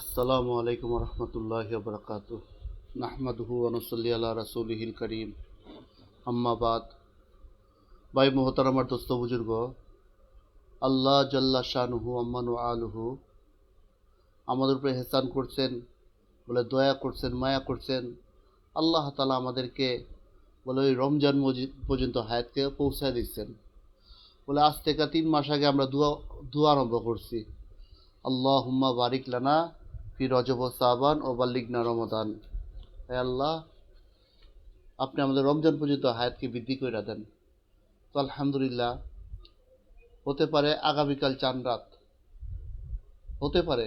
আসসালামু আলাইকুম রহমতুল্লাহ বরকাত নাহমাদহু আনসল্লি আল্লাহ রাসুলহিল করিম। আম্মাবাদ ভাই মোহতারামার দোস্ত বুজুর্গ, আল্লাহ জাল্লা শাহনুহু আম্মানু আলহু আমাদের উপরে হেসান করছেন, বলে দয়া করছেন, মায়া করছেন। আল্লাহ তালা আমাদেরকে বলে ওই রমজান পর্যন্ত হায়াতকে পৌঁছায় দিচ্ছেন। বলে আজ থেকে তিন মাস আগে আমরা দুয়া দুয়া আরম্ভ করছি। আল্লাহ হুম্মা বারিক লানা ফি রজব সাবান ও বাল্লিগনা রমদান হে আল্লাহ, আপনি আমাদের রমজান পর্যন্ত হায়াতকে বৃদ্ধি করে দেন। তো আলহামদুলিল্লাহ, হতে পারে আগামীকাল চান রাত। হতে পারে,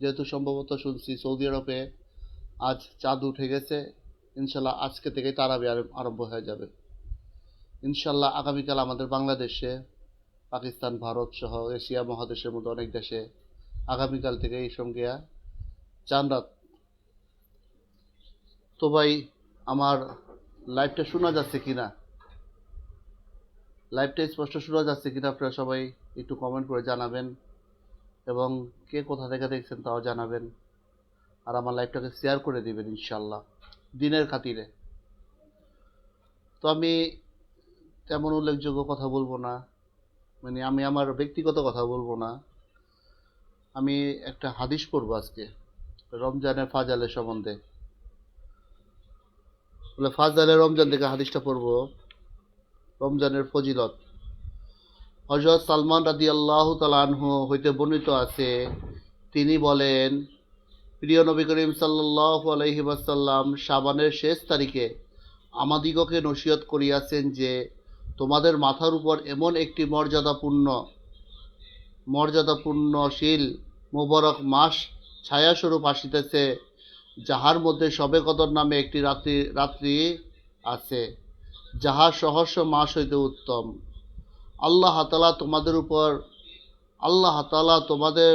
যেহেতু সম্ভবত শুনছি সৌদি আরবে আজ চাঁদ উঠে গেছে, ইনশাল্লাহ আজকে থেকে তারাবি আরম্ভ হয়ে যাবে। ইনশাল্লাহ আগামীকাল আমাদের বাংলাদেশে, পাকিস্তান, ভারত সহ এশিয়া মহাদেশের মতো অনেক দেশে আগামীকাল থেকে এই সঙ্গে চান রাত তো ভাই, আমার লাইভটা শোনা যাচ্ছে কিনা? লাইভটা স্পষ্ট শোনা যাচ্ছে কিনা আপনারা সবাই একটু কমেন্ট করে জানাবেন এবং কে কোথা থেকে দেখছেন তাও জানাবেন। আর আমার লাইভটাকে শেয়ার করে দিবেন ইনশাল্লাহ দিনের খাতিরে। তো আমি তেমন উল্লেখযোগ্য কথা বলব না। মানে আমি আমার ব্যক্তিগত কথা বলব না। আমি একটা হাদিস পড়ব আজকে। রমজানের ফাজালের সম্বন্ধে। বলে ফাজালের রমজান থেকে হাদিসটা পড়ব। রমজানের ফজিলত। হজরত সালমান রাদি আল্লাহ তালানহু হইতে বর্ণিত আছে, তিনি বলেন, প্রিয় নবী করিম সাল্লাহ আলহি ওয়াসাল্লাম সাবানের শেষ তারিখে আমাদিগকে নসিহত করিয়াছেন যে, তোমাদের মাথার উপর এমন একটি মর্যাদাপূর্ণ, মর্যাদাপূর্ণশীল, মোবারক মাস ছায়াস্বরূপ আসিতেছে, যাহার মধ্যে সবে কদর নামে একটি রাত্রি রাত্রি আছে, যাহা সহস্র মাস হইতে উত্তম। আল্লাহ তালা তোমাদের উপর, আল্লাহ তালা তোমাদের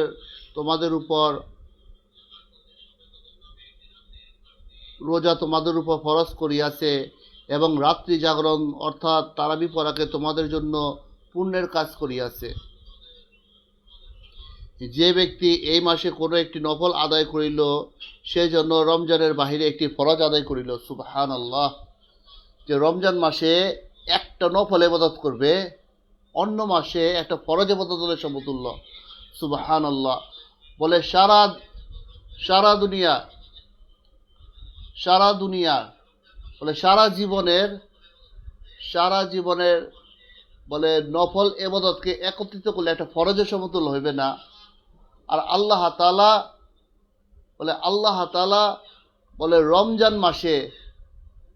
তোমাদের উপর রোজা তোমাদের উপর ফরজ করিয়াছে এবং রাত্রি জাগরণ অর্থাৎ তারাবি পড়াকে তোমাদের জন্য পুণ্যের কাজ করিয়াছে। যে ব্যক্তি এই মাসে কোনো একটি নফল আদায় করিল, সে জন্য রমজানের বাহিরে একটি ফরজ আদায় করিল। সুবাহান আল্লাহ যে রমজান মাসে একটা নফল এবাদত করবে, অন্য মাসে একটা ফরজ এবাদত হলে সমতুল্য সুবাহান আল্লাহ বলে সারা সারা দুনিয়া সারা দুনিয়া, বলে সারা জীবনের সারা জীবনের, বলে নফল এবাদতকে একত্রিত করলে একটা ফরজের সমতুল্য হইবে না। আর আল্লাহ তালা বলে, আল্লাহ তালা বলে, রমজান মাসে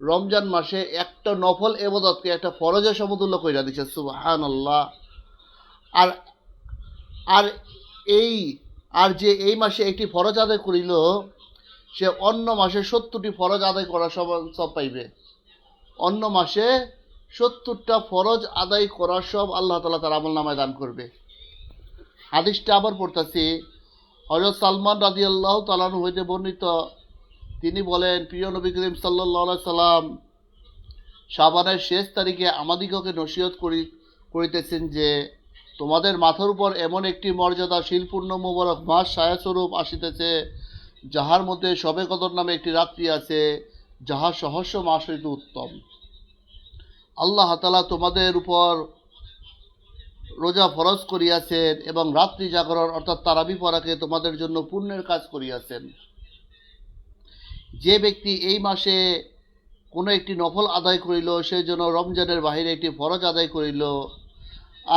রমজান মাসে একটা নফল এবাদতকে একটা ফরজের সমতুল্য কইরা দিচ্ছে সুবহান আল্লাহ আর আর এই, আর যে এই মাসে একটি ফরজ আদায় করিল, সে অন্য মাসে সত্তরটি ফরজ আদায় করা সব সব পাইবে। অন্য মাসে সত্তরটা ফরজ আদায় করার সব আল্লাহ তালা তার আমল নামায় দান করবে। হাদিসটা আবার পড়তেছি। হজরত সালমান রাজি আল্লাহ তালানু হইতে বর্ণিত। তিনি বলেন, প্রিয় নবী করিম সাল্লাহ সাল্লাম সাবানের শেষ তারিখে আমাদিগকে নসিহত করি, করিতেছেন যে, তোমাদের মাথার উপর এমন একটি মর্যাদা শিলপূর্ণ মোবারক মাস ছায়াস্বরূপ আসিতেছে, যাহার মধ্যে সবে কদর নামে একটি রাত্রি আছে, যাহা সহস্র মাস হইতে উত্তম। আল্লাহ তালা তোমাদের উপর রোজা ফরজ করিয়াছেন এবং রাত্রি জাগরণ, অর্থাৎ তারাবি পড়াকে তোমাদের জন্য পুণ্যের কাজ করিয়াছেন। যে ব্যক্তি এই মাসে কোনো একটি নফল আদায় করিল সেই জন্য রমজানের বাহিরে একটি ফরজ আদায় করিল,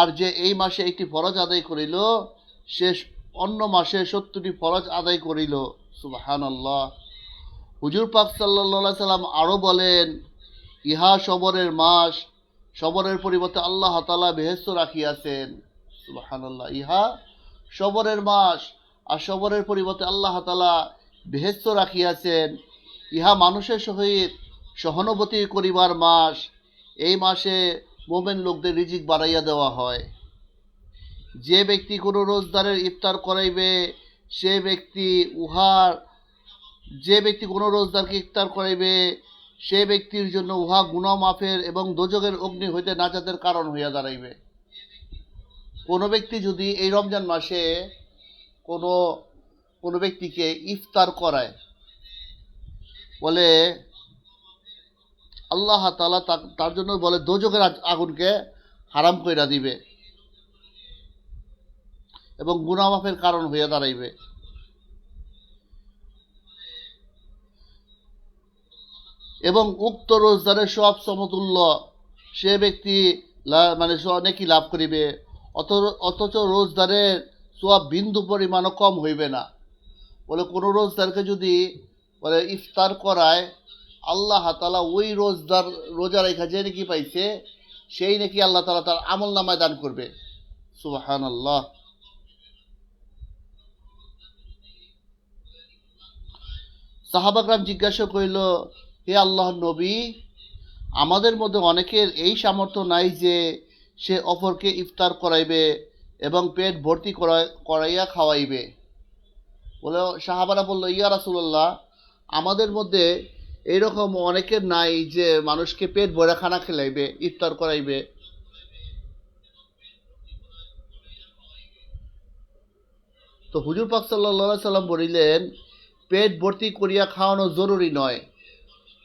আর যে এই মাসে একটি ফরজ আদায় করিল, সে অন্য মাসে সত্তরটি ফরজ আদায় করিল। সুবাহান আল্লাহ হুজুর পাক সাল্লা সাল্লাম আরও বলেন, ইহা সবরের মাস সবরের পরিবর্তে আল্লাহ তালা বেহেস্ত রাখিয়াছেন। সুবাহান্লাহ ইহা সবরের মাস আর সবরের পরিবর্তে আল্লাহ তালা বেহেস্ত রাখিয়াছেন। ইহা মানুষের সহিত সহানুভূতি করিবার মাস। এই মাসে মোমেন লোকদের রিজিক বাড়াইয়া দেওয়া হয়। যে ব্যক্তি কোনো রোজদারের ইফতার করাইবে, সে ব্যক্তি উহার যে ব্যক্তি কোনো রোজদারকে ইফতার করাইবে সে ব্যক্তির জন্য উহা গুণা মাফের এবং দোজকের অগ্নি হইতে নাজাতের কারণ হইয়া দাঁড়াইবে। কোনো ব্যক্তি যদি এই রমজান মাসে কোনো কোনো ব্যক্তিকে ইফতার করায়, বলে আল্লাহ তালা তার জন্য বলে দোজকের আগুনকে হারাম কইরা দিবে এবং গুনামাফের কারণ হইয়া দাঁড়াইবে। এবং উক্ত রোজদারের সব সমতুল্য। সে ব্যক্তি মানে নেকি লাভ করিবে অত- অথচ রোজদারের সব বিন্দু পরিমাণও কম হইবে না। বলে কোনো রোজদারকে যদি, বলে ইফতার করায়, আল্লাহ তালা ওই রোজদার, রোজা রেখা যে নাকি পাইছে, সেই নাকি আল্লাহ তালা তার আমল নামায় দান করবে। সুবাহান আল্লাহ সাহাবাকরাম জিজ্ঞাসা করিল হে আল্লাহ নবী, আমাদের মধ্যে অনেকের এই সামর্থ্য নাই যে সে অপরকে ইফতার করাইবে এবং পেট ভর্তি করাই- করাইয়া খাওয়াইবে। বলে সাহাবারা বলল, ইয়া রাসুল্লাহ আমাদের মধ্যে এইরকম অনেকের নাই যে মানুষকে পেট ভরে খানা খেলাইবে, ইফতার করাইবে। তো হুজুর পাক সাল্লাহ সাল্লাম বলিলেন, পেট ভর্তি করিয়া খাওয়ানো জরুরি নয়।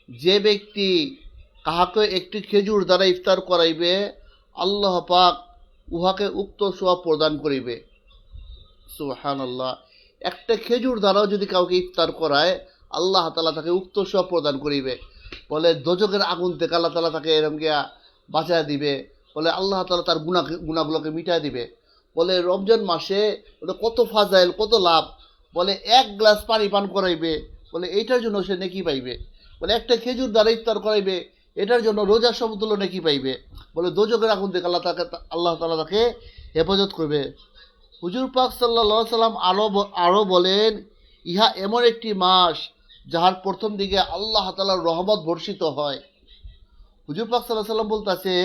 যে ব্যক্তি কাহাকে একটি খেজুর দ্বারা ইফতার করাইবে, আল্লাহ পাক উহাকে উক্ত সোয়া প্রদান করিবে। সুহান আল্লাহ একটা খেজুর দ্বারাও যদি কাউকে ইফতার করায়, আল্লাহ তালা তাকে উক্ত সোয়া প্রদান করিবে। বলে দোজকের আগুন থেকে আল্লাহ তালা তাকে এরম গিয়া বাঁচায় দিবে। বলে আল্লাহ তালা তার গুণা গুণাগুলোকে মিটায় দিবে। বলে রমজান মাসে বলে কত ফাজাইল, কত লাভ? বলে এক গ্লাস পানি পান করাইবে। বলে এইটার জন্য সে নেকি পাইবে। বলে, একটা খেজুর দ্বারা ইফতার করাইবে, এটার জন্য রোজার সমতুল্য নেকি পাইবে? বলে দোজকের আগুন থেকে আল্লাহ তাকে, আল্লাহ তালা তাকে হেফাজত করবে। হুজুর পাক সাল্লা সাল্লাম আরও আরও বলেন, ইহা এমন একটি মাস যাহার প্রথম দিকে আল্লাহ তালার রহমত বর্ষিত হয়। হুজুর পাক সাল্লাহ সাল্লাম বলতেছে,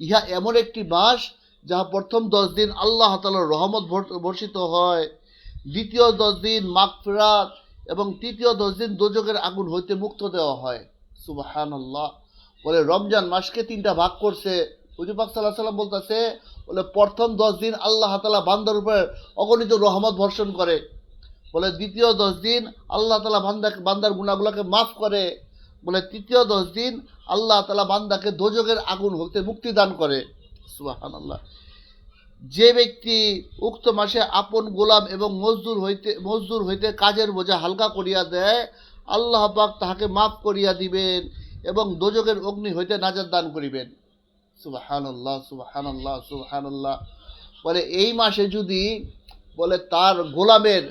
ইহা এমন একটি মাস যাহা প্রথম দশ দিন আল্লাহ তালার রহমত বর্ষিত হয়। দ্বিতীয় দশ দিন মাগফিরাত এবং তৃতীয় দশ দিন দোজকের আগুন হইতে মুক্ত দেওয়া হয়। সুবাহান আল্লাহ বলে রমজান মাসকে তিনটা ভাগ করছে। হুজুর পাক সাল্লাহ সাল্লাম বলতেছে, বলে প্রথম দশ দিন আল্লাহ তালা বান্দার উপর অগণিত রহমত বর্ষণ করে। বলে দ্বিতীয় দশ দিন আল্লাহ তালা বান্দা, বান্দার গুণাগুলোকে মাফ করে। বলে তৃতীয় দশ দিন আল্লাহ তালা বান্দাকে দোজকের আগুন হতে মুক্তি দান করে। সুবাহান আল্লাহ যে ব্যক্তি উক্ত মাসে আপন গোলাম এবং মজদুর হইতে মজদুর হইতে কাজের বোঝা হালকা করিয়া দেয়, আল্লাহ পাক তাহাকে মাফ করিয়া দিবেন এবং দোজকের অগ্নি হইতে নাজার দান করিবেন। সুবাহান আল্লাহ সুবাহান আল্লাহ সুবাহান আল্লাহ বলে এই মাসে যদি বলে তার গোলামের,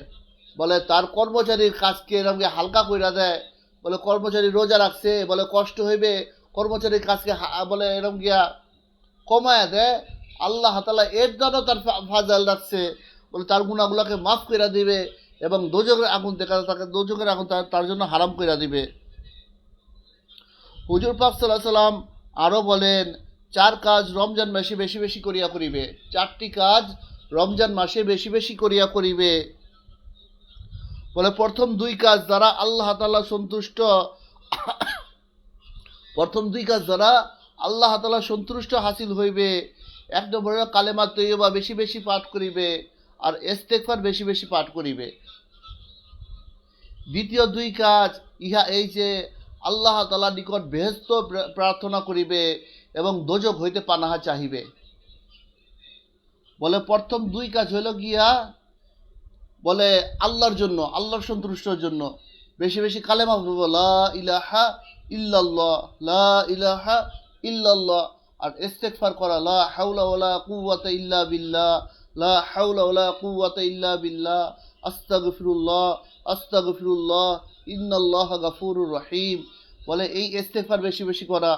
বলে তার কর্মচারীর কাজকে এরকম হালকা কইরা দেয়, বলে কর্মচারী রোজা রাখছে, বলে কষ্ট হইবে, কর্মচারীর কাজকে বলে এরকম গিয়া কমায়া দেয় আল্লাহ তালা এর দ্বারা তার ফাজাল রাখছে। বলে তার গুণাগুলোকে মাফ করে দিবে এবং দোজকের আগুন দেখা তাকে দোজকের আগুন তার জন্য হারাম করে দিবে। হুজুর পাক সাল্লাহ সাল্লাম আরও বলেন, চার কাজ রমজান মাসে বেশি বেশি করিয়া করিবে। চারটি কাজ রমজান মাসে বেশি বেশি করিয়া করিবে। বলে প্রথম দুই কাজ দ্বারা আল্লাহ তাআলা সন্তুষ্ট, প্রথম দুই কাজ দ্বারা আল্লাহ তাআলা সন্তুষ্ট হাসিল হইবে। এক নম্বরে কালেমা তৈবা বেশি বেশি পাঠ করিবে আর এস্তেকফার বেশি বেশি পাঠ করিবে। দ্বিতীয় দুই কাজ, ইহা এই যে আল্লাহ তালা নিকট বেহস্ত প্রার্থনা করিবে এবং দোজক হইতে পানাহা চাহিবে। বলে প্রথম দুই কাজ হইল গিয়া, বলে আল্লাহর জন্য, আল্লাহর সন্তুষ্টর জন্য বেশি বেশি কালেমা ইলাহা ইল্লাল্লাহ, লা ইল্লাল্লাহ। আর ইস্তেগফার করা, লা হাওলা ওয়ালা কুওয়াতা ইল্লা বিল্লাহ, লা হাওলা ওয়ালা কুওয়াতা ইল্লা বিল্লাহ, আস্তাগফিরুল্লাহ আস্তাগফিরুল্লাহ, ইন্নাল্লাহ গাফুরুর রহিম। বলে এই ইস্তেগফার বেশি বেশি করা,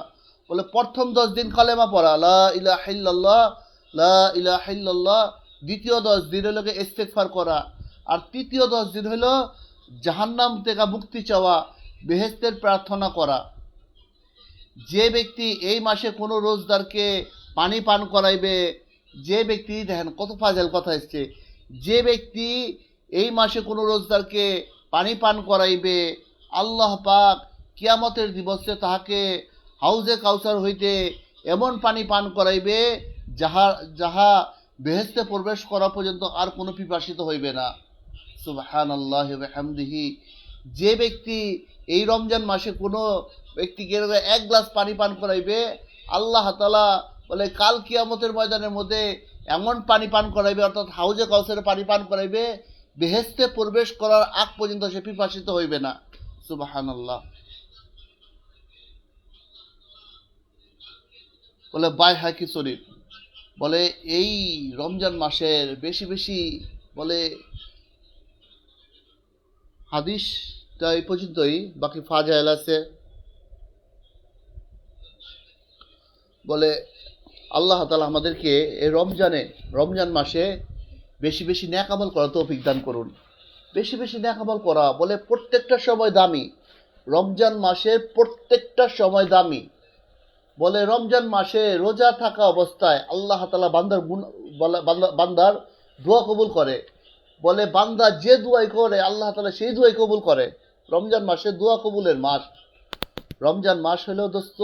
বলে প্রথম দশ দিন কালেমা পড়া, লা ইলাহা ইল্লাল্লাহ, লা ইলাহা ইল্লাল্লাহ, দ্বিতীয় দশ দিন হলো গিয়ে ইস্তেগফার করা, আর তৃতীয় দশ দিন হলো জাহান্নাম থেকে মুক্তি চাওয়া বেহেস্তের প্রার্থনা করা। যে ব্যক্তি এই মাসে কোনো রোজদারকে পানি পান করাইবে, যে ব্যক্তি, দেখেন কত ফাজেল কথা এসছে, যে ব্যক্তি এই মাসে কোনো রোজদারকে পানি পান করাইবে, আল্লাহ পাক কিয়ামতের দিবসে তাহাকে হাউজে কাউসার হইতে এমন পানি পান করাইবে যাহা যাহা বেহেস্তে প্রবেশ করা পর্যন্ত আর কোনো পিপাসিত হইবে না। সুবহান আল্লাহ হামদিহি যে ব্যক্তি এই রমজান মাসে কোনো ব্যক্তিকে এক গ্লাস পানি পান করাইবে, আল্লাহ তালা বলে, কাল কিয়ামতের ময়দানের মধ্যে এমন পানি পান করাইবে, অর্থাৎ হাউজে কাউসের পানি পান করাইবে বেহেস্তে প্রবেশ করার আগ পর্যন্ত সে পিপাসিত হইবে না। সুবাহান আল্লাহ বলে, বাই হাকি শরীফ বলে, এই রমজান মাসের বেশি বেশি, বলে, হাদিসটা এই পর্যন্তই, বাকি ফাজাইল আছে। বলে আল্লাহ তালা আমাদেরকে এই রমজানে, রমজান মাসে বেশি বেশি ন্যাক আমল করা তৌফিক দান করুন। বেশি বেশি ন্যাক আমল করা বলে প্রত্যেকটা সময় দামি। রমজান মাসের প্রত্যেকটা সময় দামি। বলে রমজান মাসে রোজা থাকা অবস্থায় আল্লাহ তালা বান্দার গুণ বান্দার দোয়া কবুল করে। বলে বান্দা যে দুয়াই করে, আল্লাহ তালা সেই দুয়াই কবুল করে। রমজান মাসে দোয়া কবুলের মাস। রমজান মাস হলেও দোস্ত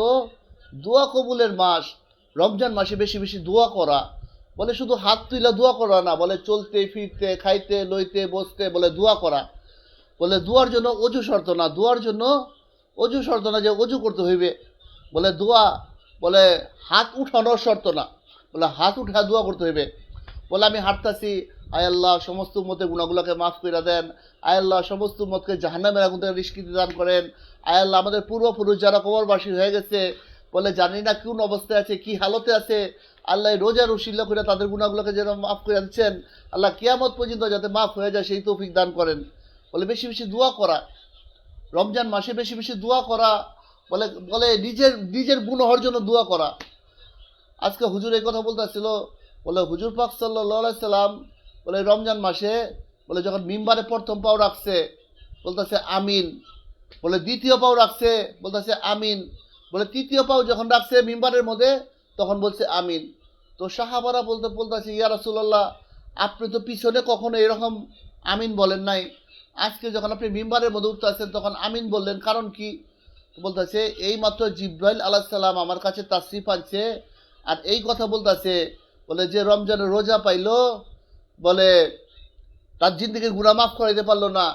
দোয়া কবুলের মাস, রমজান মাসে বেশি বেশি দোয়া করা। বলে শুধু হাত তুইলা দোয়া করা না, বলে চলতে, ফিরতে, খাইতে, লইতে, বসতে, বলে দোয়া করা। বলে দোয়ার জন্য অজু শর্ত না, দোয়ার জন্য অজু শর্ত না যে অজু করতে হইবে। বলে দোয়া, বলে হাত উঠানোর শর্ত না, বলে হাত উঠা দোয়া করতে হইবে। বলে আমি হাঁটতাছি, আয় আল্লাহ, সমস্ত মতে গুণাগুলোকে মাফ করে দেন। আয় আল্লাহ, সমস্ত মতকে জাহান্নামের আগুন থেকে নিষ্কৃতি দান করেন। আয় আল্লাহ, আমাদের পূর্বপুরুষ যারা কবরবাসী হয়ে গেছে বলে, জানি না কোন অবস্থায় আছে, কি হালতে আছে। আল্লাহ রোজা উশিল্লা করে তাদের গুণাগুলোকে যেন মাফ করে আনছেন আল্লাহ কিয়ামত পর্যন্ত যাতে মাফ হয়ে যায়, সেই তৌফিক দান করেন। বলে, বেশি বেশি দোয়া করা। রমজান মাসে বেশি বেশি দোয়া করা। বলে বলে, নিজের নিজের গুণ হওয়ার জন্য দোয়া করা। আজকে হুজুর এই কথা বলতেছিল। বলে, হুজুর পাক সাল্লাহ সাল্লাম, বলে, রমজান মাসে, বলে, যখন মিম্বারে প্রথম পাও রাখছে, বলতেছে, আমিন। বলে, দ্বিতীয় পাও রাখছে, বলতেছে, আমিন। বলে তৃতীয় পাও যখন রাখছে মিম্বারের মধ্যে, তখন বলছে আমিন। তো সাহাবারা বলতে বলতেছে, ইয়া রাসুল্লাহ আপনি তো পিছনে কখনো এরকম আমিন বলেন নাই। আজকে যখন আপনি মিম্বারের মধ্যে উঠতে আসছেন, তখন আমিন বললেন। কারণ কি? বলতেছে এই মাত্র জিব্রাইল আলাহ সাল্লাম আমার কাছে তাসরিফ আনছে। আর এই কথা বলতেছে, বলে যে রমজানের রোজা পাইলো, বলে তার জিন্দগির গুণা মাফ করাইতে পারল না।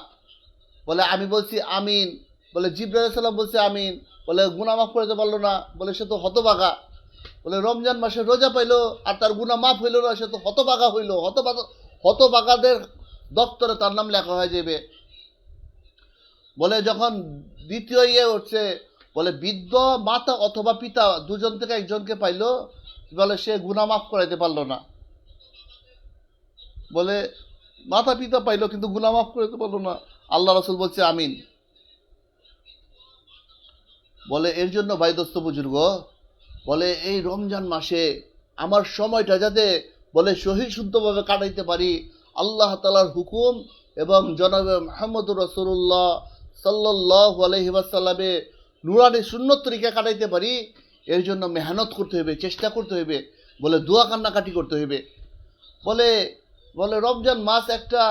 বলে আমি বলছি আমিন। বলে জিব্রাইল সাল্লাম বলছে, আমিন। বলে গুণা মাফ করাইতে পারল না। বলে, সে তো হতবাগা। বলে, রমজান মাসে রোজা পাইলো আর তার গুণা মাফ হইল না, সে তো হতবাগা হইল। হতবাগা, হতবাগাদের দপ্তরে তার নাম লেখা হয়ে যাবে। বলে, যখন দ্বিতীয় ইয়ে হচ্ছে, বলে, বৃদ্ধ মাতা অথবা পিতা দুজন থেকে একজনকে পাইলো, বলে, সে গুণা মাফ করাইতে পারল না। বলে, মাতা পিতা পাইলো কিন্তু গুণা মাফ করাইতে পারল না। আল্লাহ রসুল বলছে, আমিন। বলে, এর জন্য ভাই দোস্ত বুজুর্গ, বলে, এই রমজান মাসে আমার সময়টা যাতে, বলে সহি শুদ্ধভাবে কাটাইতে পারি, আল্লাহ তালার হুকুম এবং জনাবে মাহমুদুর রসুল্লাহ সাল্লাহ আলহিবাসাল্লামে নুরানি সুন্নত তরিকা কাটাইতে পারি, এর জন্য মেহনত করতে হইবে চেষ্টা করতে হইবে বলে, দোয়া কান্নাকাটি করতে হইবে বলে বলে, রমজান মাস একটা,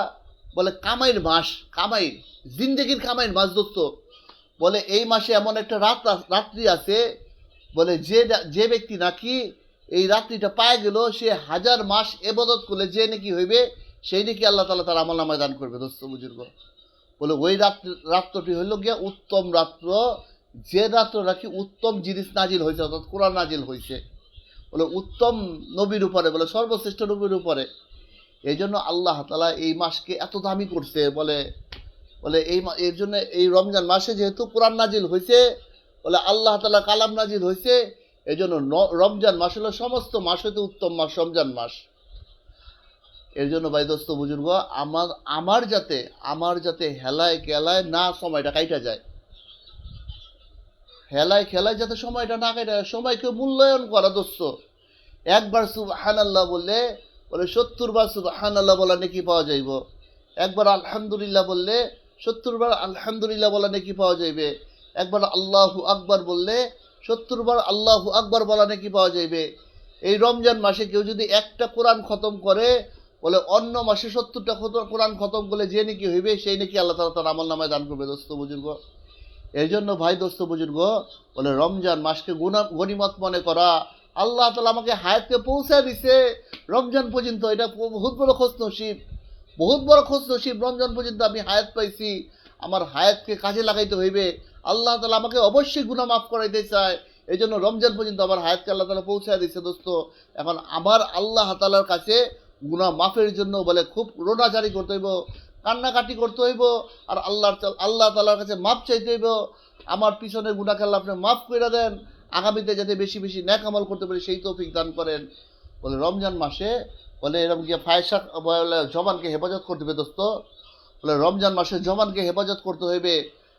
বলে, কামাইয়ের মাস, কামাই, জিন্দগির কামাইয়ের মাস দোস্ত। বলে, এই মাসে এমন একটা রাত রাত্রি আছে। বলে, যে যে ব্যক্তি নাকি এই রাত্রিটা পায় গেল, সে হাজার মাস এবাদত করলে যে নাকি হইবে, সেই নাকি আল্লাহ তালা তার আমল নামায় দান করবে, দোস্ত বুজুর্গ। বলে, ওই রাত্রি রাত্রটি হইল গিয়া উত্তম রাত্র। যে রাত্র নাকি উত্তম জিনিস নাজিল হয়েছে অর্থাৎ কোরআন নাজিল হয়েছে বলে, উত্তম নবীর উপরে, বলে, সর্বশ্রেষ্ঠ নবীর উপরে। এই জন্য আল্লাহ তালা এই মাসকে এত দামি করছে, বলে বলে এই এর জন্য এই রমজান মাসে যেহেতু কোরআন নাজিল হয়েছে বলে আল্লাহ তালা কালাম নাজিল হয়েছে এই জন্য রমজান মাস হলো সমস্ত মাস হইতে উত্তম মাস, রমজান মাস। এর জন্য ভাই দোস্ত, বুজুর্গ, আমার আমার যাতে আমার যাতে হেলায় খেলায় না সময়টা কাইটা যায়। হেলায় খেলায় যাতে সময়টা না কাটা সময়কে মূল্যায়ন করা দোস্ত। একবার সুবহান আল্লাহ বললে, বলে সত্তর বার সুবহান আল্লাহ বলা নাকি পাওয়া যাইব। একবার আলহামদুলিল্লাহ বললে সত্তর বার আলহামদুলিল্লাহ বলা নাকি পাওয়া যাইবে। একবার আল্লাহু আকবার বললে সত্তর বার আল্লাহু আকবার বলা নাকি পাওয়া যাইবে। এই রমজান মাসে কেউ যদি একটা কোরআন খতম করে, বলে অন্য মাসে সত্তরটা কোরআন খতম করলে যে নাকি হইবে, সেই নাকি আল্লাহ তালা তার আমল নামায় দান করবে, দোস্ত বুজুর্গ। এই জন্য ভাই, দোস্ত বুজুর্গ, বলে রমজান মাসকে গুণা গণিমত মনে করা, আল্লাহ তালা আমাকে হায়াতকে পৌঁছে দিছে। রমজান পর্যন্ত এটা বহুত বড় খোঁজ নসিব। বহুত বড় খোঁজ নসিব রমজান পর্যন্ত আমি হায়াত পাইছি। আমার হায়াতকে কাজে লাগাইতে হইবে। আল্লাহ তালা আমাকে অবশ্যই গুণা মাফ করাইতে চায়। এই জন্য রমজান পর্যন্ত আমার হায়াতকে আল্লাহ তালা পৌঁছায় দিচ্ছে দোস্ত। এখন আমার আল্লাহ তালার কাছে গুণা মাফের জন্য বলে খুব রোনাজারি করতে হইব, কান্নাকাটি করতে হইব, আর আল্লাহর আল্লাহ তালার কাছে মাপ চাইতে হইব। আমার পিছনে গুণা খেলা আপনি মাফ করে দেন। আগামীতে যাতে বেশি বেশি ন্যাক আমল করতে পারি, সেই তৌফিক দান করেন। বলে রমজান মাসে বলে এরকম গিয়ে ফায়সা বলে জবানকে হেফাজত করতে হবে দোস্ত। বলে রমজান মাসে জবানকে হেফাজত করতে হইবে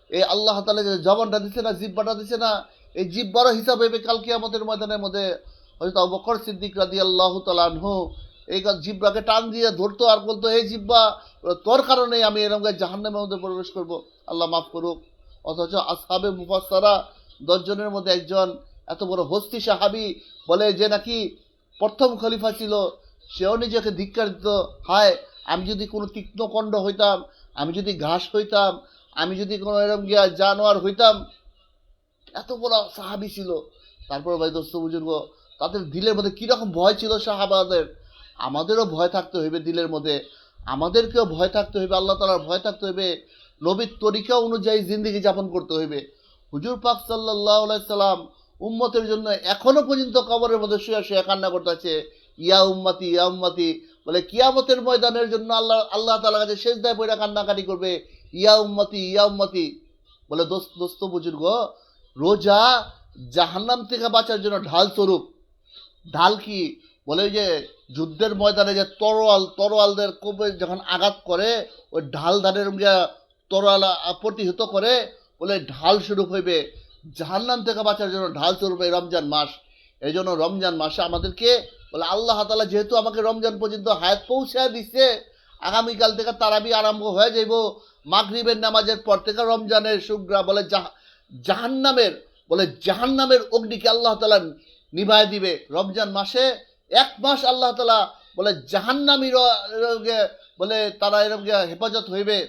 এই আল্লাহ তালা যে জবানটা দিছে না জিব্বাটা দিছে না, এই জিব্বারও হিসাব হইবে কাল কিয়ামতের ময়দানের মধ্যে। হয়তো বকর সিদ্দিক রাদি আল্লাহ তালানহু এই জিব্বাকে টান দিয়ে ধরতো আর বলতো এই জিব্বা তোর কারণেই আমি এরকম জাহান্নামের মধ্যে প্রবেশ করব। আল্লাহ মাফ করুক। অথচ আসহাবে মুফাসসারা দশজনের মধ্যে একজন এত বড় হস্তি সাহাবি বলে যে নাকি প্রথম খলিফা ছিল। সেও নিজেকে ধিক্কার দিত, হায়, আমি যদি কোনো তীক্ষ্ণকণ্ড হইতাম, আমি যদি ঘাস হইতাম, আমি যদি কোনো এরকম গিয়া জানোয়ার হইতাম, এত বড় সাহাবি ছিল। তারপর ভাই দোস্ত বুজুর্গ, তাদের দিলের মধ্যে কীরকম ভয় ছিল সাহাবাদের? আমাদেরও ভয় থাকতে হইবে দিলের মধ্যে। আমাদেরকেও ভয় থাকতে হইবে, আল্লাহ তালার ভয় থাকতে হইবে। নবীর তরিকা অনুযায়ী জিন্দিগি যাপন করতে হইবে। হুজুর পাক সাল্লাহ সাল্লাম উম্মতের জন্য এখনও পর্যন্ত কবরের মধ্যে শুয়ে শুয়ে কান্না করতেছে। ইয়া উম্মাতি ইয়া উম্মাতি। বলে কিয়ামতের ময়দানের জন্য আল্লাহ আল্লাহ তালার কাছে শেষ দায় পয়রা কান্নাকাটি করবে। ইয়া উম্মতি ইয়া উম্মতি। বলে দোস্ত দোস্ত, বুজুর্গ, রোজা জাহান্নাম থেকে বাঁচার জন্য ঢাল স্বরূপ। ঢাল কি? বলে যে যুদ্ধের ময়দানে যে তরোয়াল, তরোয়ালদের কোপে যখন আঘাত করে, ওই ঢাল ধারের তরোয়াল প্রতিহত করে, বলে ঢাল স্বরূপ হইবে। জাহান্নাম থেকে বাঁচার জন্য ঢাল স্বরূপ এই রমজান মাস। এই জন্য রমজান মাসে আমাদেরকে বলে, আল্লাহ তালা যেহেতু আমাকে রমজান পর্যন্ত হায়াত পৌঁছায় দিচ্ছে আগামীকাল থেকে তারাবি আরম্ভ হয়ে যাইব। মাগরিবের নামাজের পর থেকে রমজানের শুক্রা বলে, জাহ- জাহান্নামের বলে, জাহান্নামের অগ্নিকে আল্লাহ তালা নিভায় দিবে। রমজান মাসে এক মাস আল্লাহ তালা বলে জাহান্নামীর বলে, তারা এরকম হেফাজত হইবে।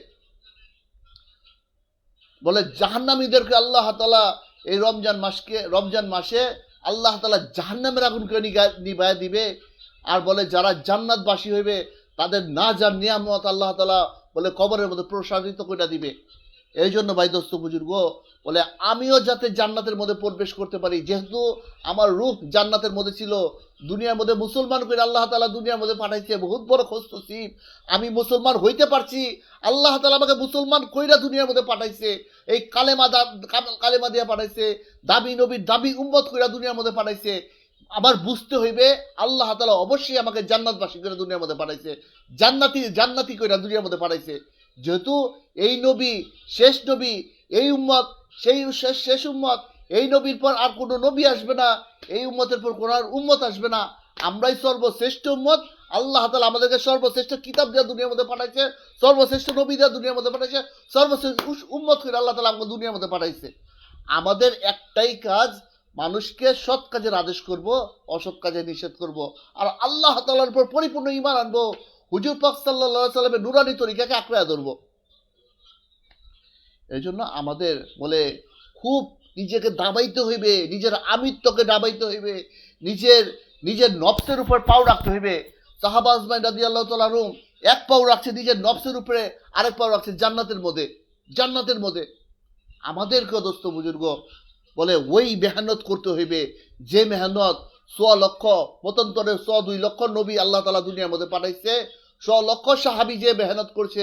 বলে, জাহান্নামীদেরকে আল্লাহ তালা এই রমজান মাসকে, রমজান মাসে আল্লাহ তালা জাহান্নামের আগুনকে নিভায় দিবে আর বলে, যারা জান্নাতবাসী হইবে, তাদের না যার নিয়ামত আল্লাহ তালা বলে কবরের মধ্যে প্রসারিত করে দিবে। এই জন্য ভাই দোস্ত বুজুর্গ, বলে আমিও যাতে জান্নাতের মধ্যে প্রবেশ করতে পারি। যেহেতু আমার রূপ জান্নাতের মধ্যে ছিল, দুনিয়ার মধ্যে মুসলমান করে আল্লাহ তালা দুনিয়ার মধ্যে পাঠাইছে, বহুত বড় খোঁজ নসিব। আমি মুসলমান হইতে পারছি, আল্লাহ তালা আমাকে মুসলমান কইরা দুনিয়ার মধ্যে পাঠাইছে, এই কালেমা দা কালেমা দিয়া পাঠাইছে, দাবি নবীর দাবি উম্মত কইরা দুনিয়ার মধ্যে পাঠাইছে। আবার বুঝতে হইবে, আল্লাহ তালা অবশ্যই আমাকে জান্নাতবাসী করে দুনিয়ার মধ্যে পাঠাইছে, জান্নাতি জান্নাতি কইরা দুনিয়ার মধ্যে পাঠাইছে। যেহেতু এই নবী, শেষ নবী, এই উম্মত, সেই শেষ শেষ উম্মত, এই নবীর পর আর কোনো নবী আসবে না, এই উম্মতের পর কোনো আর উম্মত আসবে না। আমরাই সর্বশ্রেষ্ঠ উম্মত, আল্লাহ তালা আমাদেরকে সর্বশ্রেষ্ঠ কিতাব দেওয়া দুনিয়ার মধ্যে পাঠাইছে, সর্বশ্রেষ্ঠ নবী দেওয়া দুনিয়ার মধ্যে পাঠাইছে, সর্বশ্রেষ্ঠ উম্মত করে আল্লাহ তালা আমাকে দুনিয়ার মধ্যে পাঠাইছে। আমাদের একটাই কাজ, মানুষকে সৎ কাজের আদেশ করব, অসৎ কাজে নিষেধ করব। আর আল্লাহ তালার উপর পরিপূর্ণ ইমান আনব হুজুর পাক সাল্লাহ সাল্লামের নুরানি তরিকাকে আঁকড়ে ধরবো। এই জন্য আমাদের বলে খুব নিজেকে দাবাইতে হইবে, নিজের আমিত্বকে দাবাইতে হইবে, নিজের নিজের নফসের উপর পাও রাখতে হইবে। সাহাবা আজমাই রাদি আল্লাহ তালাহুম এক পাও রাখছে নিজের নফসের উপরে, আরেক পাও রাখছে জান্নাতের মধ্যে জান্নাতের মধ্যে। আমাদেরকেও দোস্ত বুজুর্গ বলে ওই মেহনত করতে হইবে, যে মেহনত ছ লক্ষ মতন্তরে ছ, দুই লক্ষ নবী আল্লাহ তালা দুনিয়ার মধ্যে পাঠাইছে। ছ লক্ষ সাহাবি যে মেহনত করছে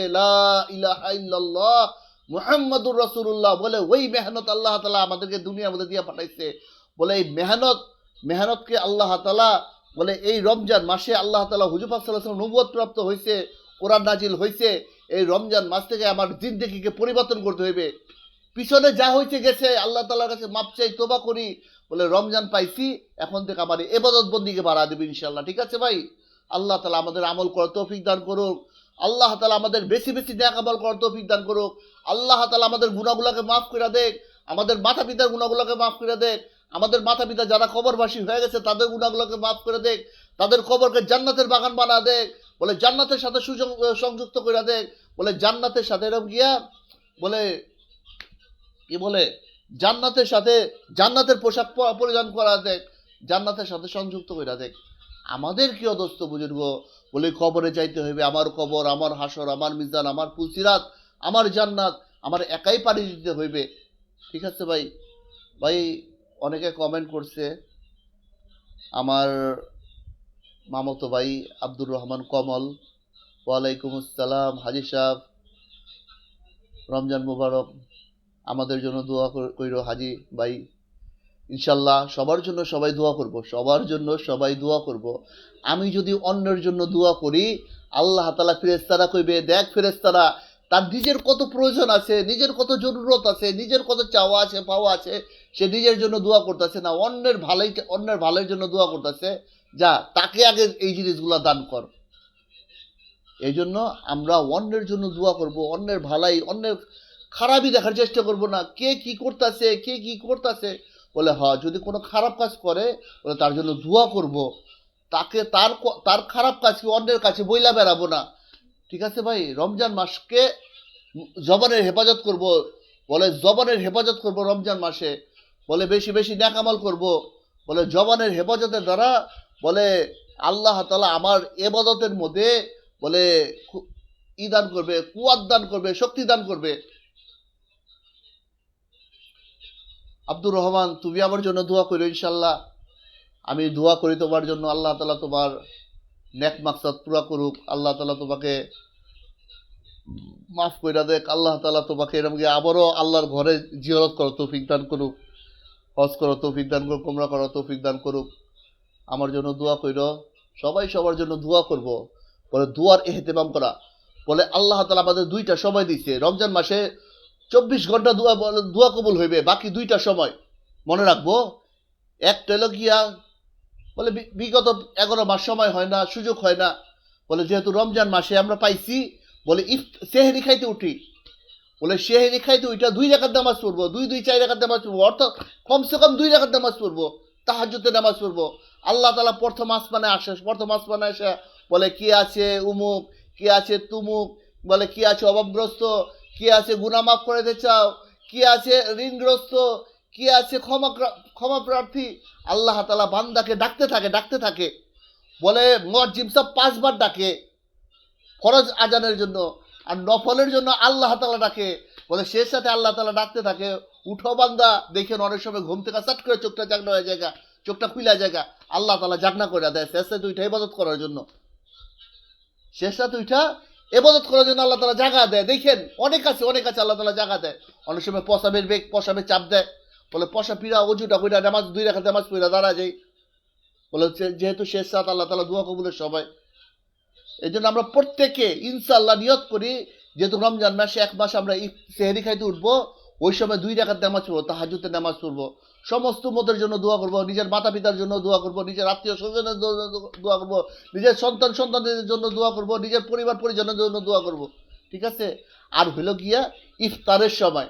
মুহাম্মাদুর রাসূলুল্লাহ বলে ওই মেহনত আল্লাহ তালা আমাদেরকে দুনিয়ার মধ্যে দিয়ে পাঠাইছে। বলে এই মেহনত, মেহনতকে আল্লাহ তালা বলে এই রমজান মাসে আল্লাহ তালা হুজুফা সাল্লাহ নবুয়ত প্রাপ্ত হয়েছে, কোরআন নাজিল হয়েছে। এই রমজান মাস থেকে আমার জিন্দেগিকে পরিবর্তন করতে হইবে। পিছনে যা হয়েছে গেছে, আল্লাহ তালার কাছে মাপ চাই তোবা করি। বলে, রমজান পাইছি, এখন থেকে আমার এবাদত বন্দিকে বাড়া দেবে ইনশাল্লাহ ঠিক আছে ভাই? আল্লাহ তালা আমাদের আমল করার তৌফিক দান করুক। আল্লাহ তালা আমাদের বেশি বেশি ন্যাক আমল করার তৌফিক দান করুক। আল্লাহ তালা আমাদের গুণাগুলোকে মাফ করে দেখ আমাদের মাতা পিতার গুণাগুলোকে মাফ করে দেখ আমাদের মাতা পিতা যারা কবরবাসী হয়ে গেছে, তাদের গুণাগুলোকে মাফ করে দেখ তাদের কবরকে জান্নাতের বাগান বানা দেখ বলে, জান্নাতের সাথে সংযুক্ত করে দেখ বলে, জান্নাতের সাথে এরকম গিয়া, বলে, কি বলে? জান্নাতের সাথে, জান্নাতের পোশাক পরিধান করা দেখ, জান্নাতের সাথে সংযুক্ত করে দেখ। আমাদের কি অদস্ত বুজুর্গ? বলে কবরে যাইতে হইবে। আমার কবর, আমার হাসর, আমার মিজান, আমার পুলসিরাত আমার জান্নাত, আমার একাই পাড়ি দিতে হইবে। ঠিক আছে ভাই? ভাই, অনেকে কমেন্ট করছে, আমার মামতো ভাই আব্দুর রহমান কমল, ওয়ালাইকুম আসসালাম, হাজি সাহেব, রমজান মুবারক। আমাদের জন্য দোয়া কইরো হাজি ভাই। ইনশাল্লাহ সবার জন্য সবাই দোয়া করব, সবার জন্য সবাই দোয়া করব। আমি যদি অন্যের জন্য দোয়া করি, আল্লাহ তালা ফেরেস্তারা কইবে, দেখ ফেরেস্তারা তার নিজের কত প্রয়োজন আছে, নিজের কত জরুরত আছে, নিজের কত চাওয়া আছে, পাওয়া আছে, সে নিজের জন্য দোয়া করতেছে না, অন্যের ভালোই, অন্যের ভালোর জন্য দোয়া করতেছে। যা, তাকে আগে এই জিনিসগুলো দান কর। এই জন্য আমরা অন্যের জন্য দোয়া করব, অন্যের ভালাই, অন্যের খারাপই দেখার চেষ্টা করব না। কে কি করতেছে, কে কি করতেছে? বলে, হ, যদি কোনো খারাপ কাজ করে, বলে তার জন্য দোয়া করব। তাকে তার তার খারাপ কাজকে অন্যের কাছে বইলা বেড়াবো না? ঠিক আছে ভাই, রমজান মাসকে জবানের হেফাজত করব। বলে, জবানের হেফাজত করব রমজান মাসে। বলে, বেশি বেশি ন্যাকামাল করব। বলে, জবানের হেফাজতের দ্বারা, বলে, আল্লাহ তালা আমার এবাদতের মধ্যে, বলে ই দান করবে, কুয়াত দান করবে, শক্তি দান করবে। আব্দুর রহমান, তুমি আমার জন্য দোয়া করো ইনশাল্লাহ আমি দোয়া করি তোমার জন্য, আল্লাহ তালা তোমার নেক মাকসাদ পুরা করুক। আল্লাহ তালা তোমাকে মাফ কইরা দেখ আল্লাহ তালা তোমাকে এরকম আবারও আল্লাহর ঘরে জিয়ারত করো তৌফিক দান করুক। হজ করো তৌফিক দান করুক কোমরা করো তৌফিক দান করুক। আমার জন্য দোয়া কইরো। সবাই সবার জন্য দোয়া করব। বলে দোয়ার এহতেমাম করা। বলে আল্লাহ তালা আমাদের দুইটা সময় দিচ্ছে রমজান মাসে চব্বিশ ঘণ্টা দোয়া দোয়া কবুল হইবে, বাকি দুইটা সময়। মনে রাখব, একটা হলো গিয়া, বলে বিগত এগারো মাস সময় হয় না, সুযোগ হয় না, বলে যেহেতু রমজান মাসে আমরা পাইছি, বলে ইফ সেহেরি খাইতে উঠি। বলে সেহেরি খাইতে ওইটা দুই রেখার নামাজ পড়ব, দুই দুই, চার রেখার নামাজ পড়ব অর্থাৎ কমসে কম দুই রেখার নামাজ পড়ব তাহাজুতে নামাজ পড়ব। আল্লাহ তালা প্রথম আসমানে আসে, প্রথম আসমানে আসে বলে, কি আছে উমুক? কি আছে তুমুক? বলে, কি আছে অভাবগ্রস্ত? কি আছে গুনাহ মাফ করে দিতে চাও? কি আছে ঋণগ্রস্ত? কি আছে ক্ষমা ক্ষমা প্রার্থী? আল্লাহ তালা বান্দাকে ডাকতে থাকে ডাকতে থাকে। বলে মসজিদ সব পাঁচবার ডাকে ফরজ আজানের জন্য আর নফলের জন্য আল্লাহ তালা ডাকে। বলে, শেষ সাথে আল্লাহ তালা ডাকতে থাকে, উঠো বান্দা দেখেন অনেক সময় ঘুম থেকে সাট করে চোখটা জাগনা হয়ে জায়গা চোখটা খুলে জায়গা আল্লাহ তালা জাগনা করে দেয়। শেষ সাথে উঠে ইবাদত করার জন্য। শেষ সাথে উঠা এবাদত করার জন্য আল্লাহ তালা জাগা দেয়। দেখেন, অনেক আছে অনেক আছে আল্লাহ তালা জায়গা দেয়। অনেক সময় পশাবের বেগ পশাবের চাপ দেয়। বলে পশা পিড়া, অজুটা কইরা নামাজ, দুই রেখা নামাজ পড়া দাঁড়া যাই। বলে যেহেতু শেষ সাত আল্লাহ তালা দোয়া কবুলের সবাই এই জন্য আমরা প্রত্যেকে ইনশাল্লাহ নিয়ত করি, যেহেতু রমজান মাসে এক মাস আমরা সেহরি খাইতে উঠবো, ওই সময় দুই রাখার নামাজ পড়ব তাহাজুতে নামাজ পড়ব। সমস্ত মতের জন্য দোয়া করব, নিজের মাতা পিতার জন্য দোয়া করব, নিজের আত্মীয় স্বজনের জন্য দোয়া করব, নিজের সন্তান সন্তানদের জন্য দোয়া করব, নিজের পরিবার পরিজনের জন্য দোয়া করব। ঠিক আছে? আর হলো গিয়া ইফতারের সময়।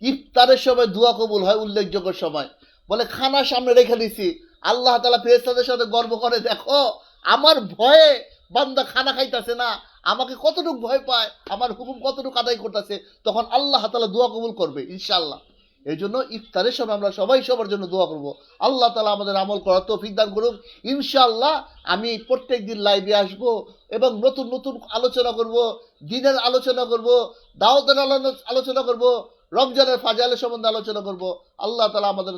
ইফতারের সময় দোয়া কবুল হয় উল্লেখযোগ্য সময়। বলে, খানা সামনে রেখে দিছি। আল্লাহ তালা ফেরেস্তাদের সাথে গর্ব করে, দেখো, আমার ভয়ে বান্দা খানা খাইতেছে না। আমাকে কতটুকু ভয় পায়, আমার হুকুম কতটুকু আদায় করতেছে, তখন আল্লাহ তালা দোয়া কবুল করবে ইনশাল্লাহ এই জন্য ইফতারের সময় আমরা সবাই সবার জন্য দোয়া করব। আল্লাহ তালা আমাদের আমল করার তৌফিক দান করুক। ইনশাল্লাহ আমি প্রত্যেক দিন লাইভে আসব এবং নতুন নতুন আলোচনা করব, দিনের আলোচনা করব, দাওয়াতের আলোচনা করব, রমজানের ফাজালের সম্বন্ধে আলোচনা করব। আল্লাহ তালা আমাদের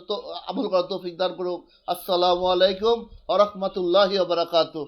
আমল করার তৌফিক দান করুক। আসসালামু আলাইকুম আ রহমতুল্লাহি বারাকাতুহ।